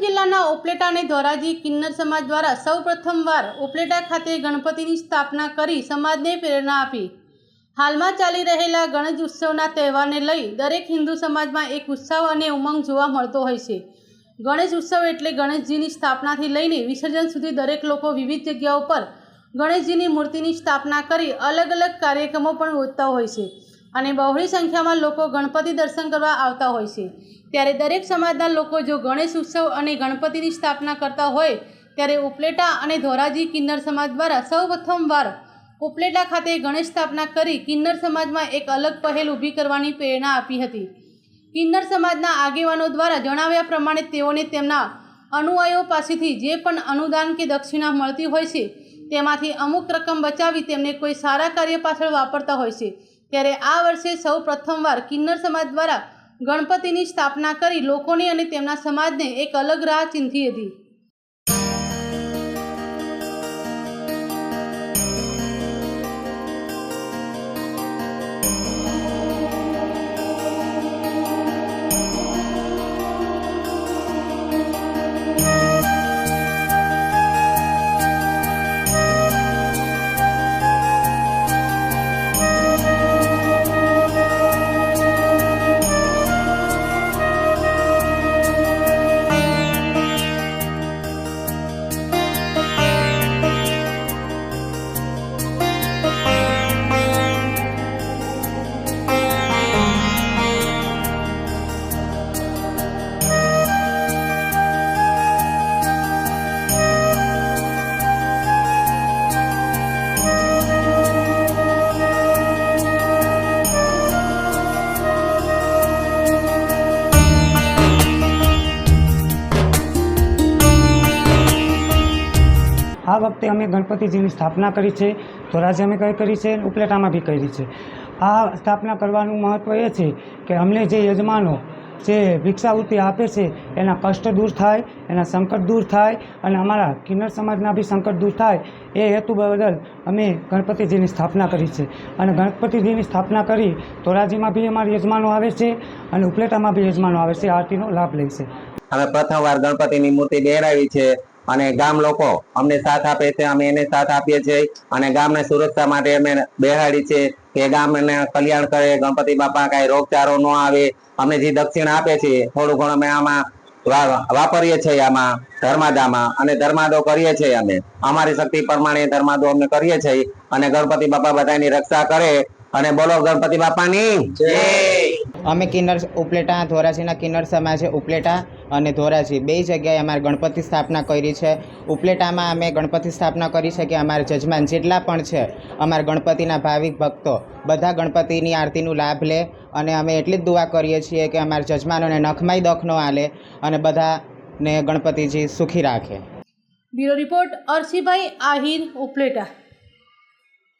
જિલ્લાના ઉપલેટા અને ધોરાજી કિન્નર સમાજ દ્વારા સૌ પ્રથમવાર ઉપલેટા ખાતે ગણપતિની સ્થાપના કરી સમાજને પ્રેરણા આપી. હાલમાં ચાલી રહેલા ગણેશ ઉત્સવના તહેવારને લઈ દરેક હિન્દુ સમાજમાં એક ઉત્સાહ અને ઉમંગ જોવા મળતો હોય છે. ગણેશ ઉત્સવ એટલે ગણેશજીની સ્થાપનાથી લઈને વિસર્જન સુધી દરેક લોકો વિવિધ જગ્યાઓ પર ગણેશજીની મૂર્તિની સ્થાપના કરી અલગ અલગ કાર્યક્રમો પણ યોજતા હોય છે. અને બહોળી સંખ્યામાં લોકો ગણપતિ દર્શન કરવા આવતા હોય છે. ત્યારે દરેક સમાજના લોકો જો ગણેશ ઉત્સવ અને ગણપતિની સ્થાપના કરતા હોય, ત્યારે ઉપલેટા અને ધોરાજી કિન્નર સમાજ દ્વારા સૌ પ્રથમવાર ઉપલેટા ખાતે ગણેશ સ્થાપના કરી કિન્નર સમાજમાં એક અલગ પહેલ ઊભી કરવાની પ્રેરણા આપી હતી. કિન્નર સમાજના આગેવાનો દ્વારા જણાવ્યા પ્રમાણે તેઓને તેમના અનુયાયીઓ પાસેથી જે પણ અનુદાન કે દક્ષિણા મળતી હોય છે, તેમાંથી અમુક રકમ બચાવી તેમને કોઈ સારા કાર્ય પાછળ વાપરતા હોય છે. ત્યારે આ વર્ષે સૌ પ્રથમવાર કિન્નર સમાજ દ્વારા ગણપતિની સ્થાપના કરી લોકોની અને તેમના સમાજને એક અલગ રાહ ચીંધી હતી. આ વખતે અમે ગણપતિજીની સ્થાપના કરી છે. ધોરાજી અમે કઈ કરી છે? ઉપલેટામાં બી કરી છે. આ સ્થાપના કરવાનું મહત્ત્વ એ છે કે અમને જે યજમાનો, જે ભિક્ષાવૃત્તિ આપે છે, એના કષ્ટ દૂર થાય, એના સંકટ દૂર થાય અને અમારા કિન્નર સમાજના બી સંકટ દૂર થાય એ હેતુ બદલ અમે ગણપતિજીની સ્થાપના કરી છે. અને ગણપતિજીની સ્થાપના કરી ધોરાજીમાં બી અમારા યજમાનો આવે છે અને ઉપલેટામાં બી યજમાનો આવે છે. આરતીનો લાભ લે છે. અમે પ્રથમવાર ગણપતિની મૂર્તિ બેરાવી છે. અને ગામ લોકો અમને સાથ આપે છે, અમે એને સાથ આપીએ છીએ અને ગામને સુરક્ષા માટે અમે બેહાડી છે કે ગામને કલ્યાણ કરે, ગણપતિ બાપા કાંઈ રોગચારો ન આવે, અમે જે દક્ષિણ આપે છે, થોડું ઘણું અમે આમાં વાપરીએ છીએ આમાં ધર્માદામાં અને ધર્માદો કરીએ છીએ અમે. અમારી શક્તિ પ્રમાણે ધર્માદો અમે કરીએ છીએ અને ગણપતિ બાપા બધાની રક્ષા કરે અને બોલો ગણપતિ બાપાની જય. અમે કિન્નર ઉપલેટા, ધોરાજીના કિન્નર સમાજે ઉપલેટા અને ધોરાજી. બે જગ્યાએ અમારે ગણપતિ સ્થાપના કરી છે. ઉપલેટામાં અમે ગણપતિ સ્થાપના કરી છે કે અમારા જજમાન જેટલા પણ છે, અમારા ગણપતિના ભાવિક ભક્તો, બધા ગણપતિની આરતીનું લાભ લે અને અમે એટલી જ દુઆ કરીએ છીએ કે અમારા જજમાનોને નખમાઈ દખ ન આલે અને બધાને ગણપતિજી સુખી રાખે. Bureau report Arsibhai Ahir, Upleta.